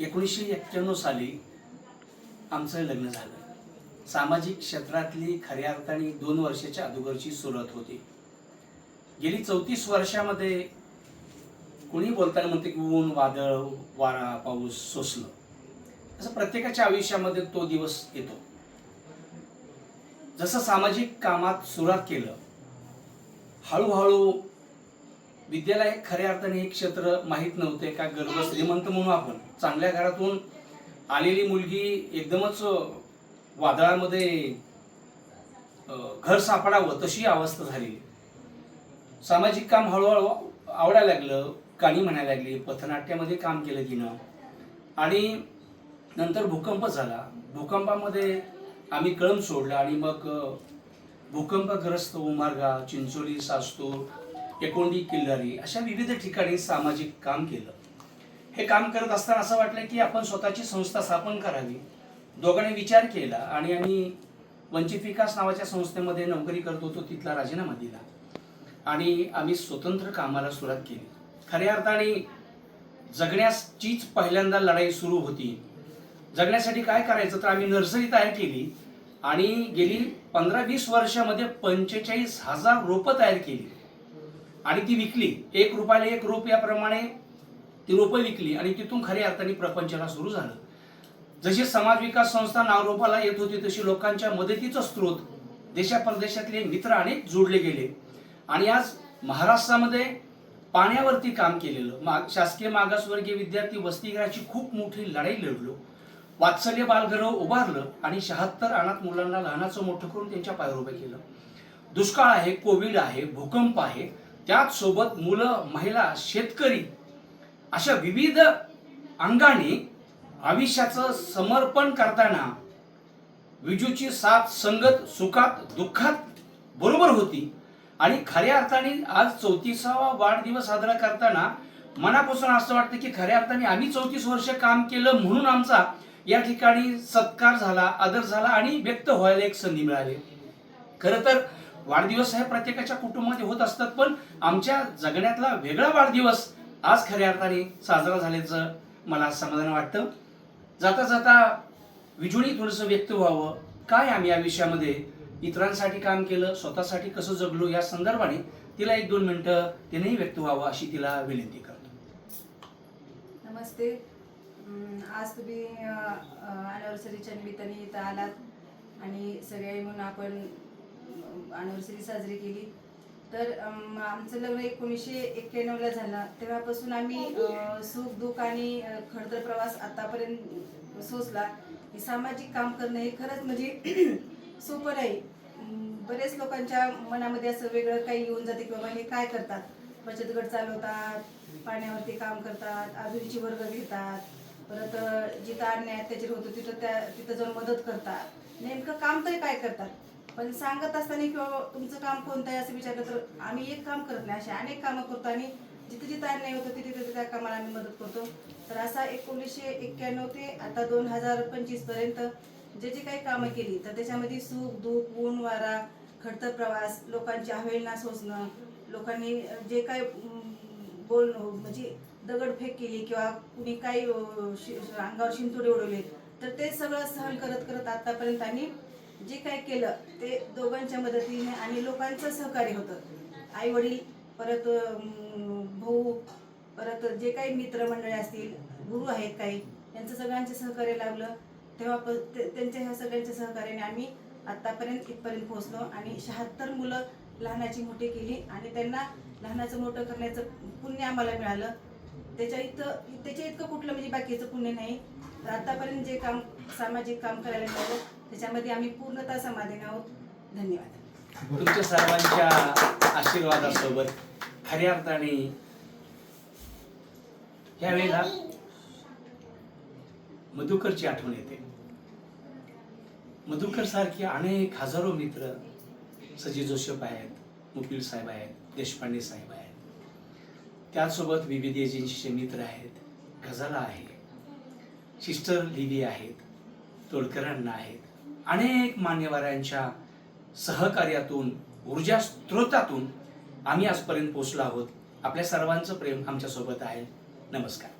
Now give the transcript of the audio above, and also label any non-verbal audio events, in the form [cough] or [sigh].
एकोणीसशे एक्क्याण्णव साली आमचं लग्न झालं. सामाजिक क्षेत्रातली खऱ्या अर्थाने दोन वर्षाच्या अगोदरची सुरुवात होती. गेली चौतीस वर्षामध्ये कोणी बोलताना म्हणते की ऊन वादळ वारा पाऊस सोसलं असं प्रत्येकाच्या आयुष्यामध्ये तो दिवस येतो. जसं सामाजिक कामात सुरुवात केलं हळूहळू विद्यालय खऱ्या अर्थाने हे क्षेत्र माहीत नव्हते का गर्भ श्रीमंत म्हणू आपण. चांगल्या घरातून आलेली मुलगी एकदमच वादळामध्ये घर सापडावं तशी अवस्था झाली. सामाजिक काम हळूहळू आवडायला लागलं गाणी म्हणायला लागली पथनाट्यामध्ये काम केलं तिनं. आणि नंतर भूकंप झाला. भूकंपामध्ये आम्ही कळम सोडलं आणि मग भूकंपग्रस्त उमारगा चिंचोली सास्तूर एकोंडी किल्लारी अशा विविध ठिकाणी सामाजिक काम केलं. हे काम करत असताना असं वाटलं की आपण स्वतःची संस्था स्थापन करावी. दोघांनी विचार केला आणि आम्ही वंचित विकास नावाच्या संस्थेमध्ये नोकरी करत होतो तिथला राजीनामा दिला. आणि आम्ही स्वतंत्र कामाला सुरुवात केली. खऱ्या अर्थाने जगण्याचीच पहिल्यांदा लढाई सुरू होती. जगण्यासाठी काय करायचं तर आम्ही नर्सरी तयार केली आणि गेली पंधरा वीस वर्षामध्ये पंचेचाळीस हजार रोपं तयार केली. आणि ती विकली. एक रुपयाला एक रोप याप्रमाणे ती रोपं विकली आणि तिथून खऱ्या अर्थाने प्रपंचाला सुरू झालं. जशी समाज विकास संस्था नावरोपाला येत होती तशी लोकांच्या मदतीचा स्रोत देशा परदेशातले मित्र अनेक जोडले गेले. आणि आज महाराष्ट्रामध्ये पाण्यावरती काम केलेलं मा शासकीय मागासवर्गीय विद्यार्थी वसतिगृहाची खूप मोठी लढाई लढलो. वात्सल्य बालगृह उभारलं आणि शहात्तर अनाथ मुलांना लहानाचं मोठं करून त्यांच्या पायावर उभं केलं. दुष्काळ आहे कोविड आहे भूकंप आहे. त्याच सोबत मुलं महिला शेतकरी अशा विविध अंगाने आयुष्याचं समर्पण करताना विजूची साथ संगत सुखात दुःखात बरोबर होती. आणि खऱ्या अर्थाने आज चौतीसावा वाढदिवस साजरा करताना मनापासून असं वाटतं की खऱ्या अर्थाने आम्ही चौतीस वर्ष काम केलं म्हणून आमचा या ठिकाणी सत्कार झाला आदर झाला आणि व्यक्त व्हायला एक संधी मिळाली. खरं तर वाढदिवस हे प्रत्येकाच्या कुटुंबामध्ये होत असतात पण आमच्या जगण्यातला वेगळा वाढदिवस आज खऱ्या अर्थाने साजरा झाल्याचं मला समाधान वाटतं. जाता जाता विजुळी थोडंसं व्यक्त व्हावं. काय आम्ही या विषयामध्ये इतरांसाठी काम केलं स्वतःसाठी कसं जगलो या संदर्भाने तिला एक दोन मिनटं तिनेही व्यक्त व्हावं अशी तिला विनंती करतो. नमस्ते. आज तुम्ही अॅनिव्हर्सरीच्या निमित्ताने इथं आलात आणि सगळे म्हणून आपण अॅनिव्हर्सरी साजरी केली. तर आमचं लग्न एकोणीसशे एक्क्याण्णवला झालं. तेव्हापासून आम्ही सुख दुःख आणि खडतर प्रवास आतापर्यंत सोसला. की सामाजिक काम करणं हे खरंच म्हणजे [clears throat] सोपं नाही. बरेच लोकांच्या मनामध्ये असं वेगळं काही येऊन जाते की बाबा हे काय करतात? बचत गट चालवतात पाण्यावरती काम करतात आजूची वर्ग घेतात. परत जिथं अन्याय त्याच्यावर होतो तिथं त्या तिथं जाऊन मदत करतात. नेमकं काम तरी काय करतात? पण सांगत असताना किंवा तुमचं काम कोणतं आहे असं विचारलं तर आम्ही एक काम करत नाही असे अनेक कामं करतो आणि जिथे जिथे अन्याय होतो तिथे तिथे त्या कामाला आम्ही मदत करतो. तर असा एकोणीसशे एक्क्याण्णव ते आता दोन हजार पंचवीसपर्यंत जे जे काही कामं केली तर त्याच्यामध्ये सुख दुःख ऊन वारा खडतर प्रवास लोकांची हवेलना सोसणं लोकांनी जे काय बोलणं म्हणजे दगडफेक केली किंवा कुणी काही शि- अंगावर शिंतोडे उडवले तर ते सगळं सहन करत करत आतापर्यंत आम्ही जे काय केलं ते दोघांच्या मदतीने आणि लोकांचं सहकार्य होतं. आई वडील परत भाऊ परत जे काही मित्रमंडळी असतील गुरु आहेत काही यांचं सगळ्यांचे सहकार्य लागलं. तेव्हा प- त्यांच्या ह्या सगळ्यांच्या सहकार्याने आम्ही आत्तापर्यंत इथपर्यंत पोहोचलो आणि शहात्तर मुलं लहानाची मोठी केली आणि त्यांना लहानाचं मोठं करण्याचं पुण्य आम्हाला मिळालं. त्याच्या इथं त्याच्या इतकं कुठलं म्हणजे बाकीचं पुण्य नाही. तर आतापर्यंत जे काम सामाजिक काम करायला मिळालं त्याच्यामध्ये आम्ही पूर्णतः समाधानी आहोत. धन्यवाद. तुमच्या सर्वांच्या आशीर्वादासोबत खऱ्या अर्थाने वेळेला मधुकरची आठवण येते. मधुकर सारखे अनेक हजारो मित्र सजी जोशप आहेत मुपील साहेब आहेत देशपांडे साहेब आहेत. त्याचसोबत विविध मित्र आहेत गजाला आहे सिस्टर लिली आहेत तोडकरांना आहेत. अनेक मान्यवरांच्या सहकार्यातून ऊर्जा स्त्रोतातून आम्ही आजपर्यंत पोचलो आहोत. आपल्या सर्वांचं प्रेम आमच्यासोबत आहे. नमस्कार.